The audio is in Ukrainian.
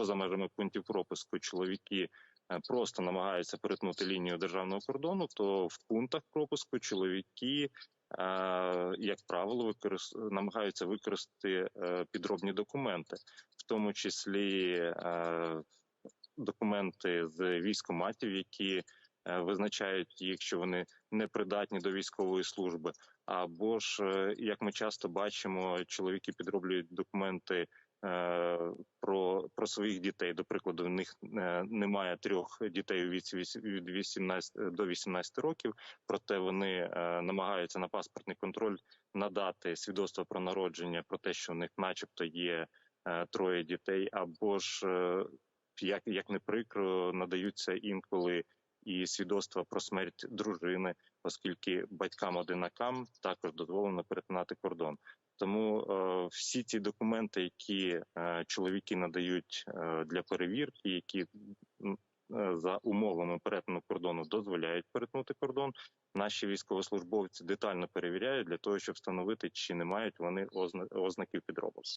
поза межами пунктів пропуску чоловіки е, просто намагаються перетнути лінію державного кордону, то в пунктах пропуску чоловіки, е, як правило, використ... намагаються використати е, підробні документи, в тому числі документи з військоматів, які визначають їх, що вони непридатні до військової служби. Або ж, як ми часто бачимо, чоловіки підроблюють документи про, своїх дітей. До прикладу, в них е, немає трьох дітей у віці від 18 до 18 років, проте вони е, намагаються на паспортний контроль надати свідоцтво про народження про те, що в них, начебто, є е, троє дітей, або ж е, як, як не прикро, надаються інколи і свідоцтва про смерть дружини, оскільки батькам одинакам також дозволено перетинати кордон. Тому е, всі ці документи, які е, чоловіки надають е, для перевірки, які е, за умовами перетину кордону дозволяють перетнути кордон, наші військовослужбовці детально перевіряють для того, щоб встановити, чи не мають вони озна- ознаків підробок.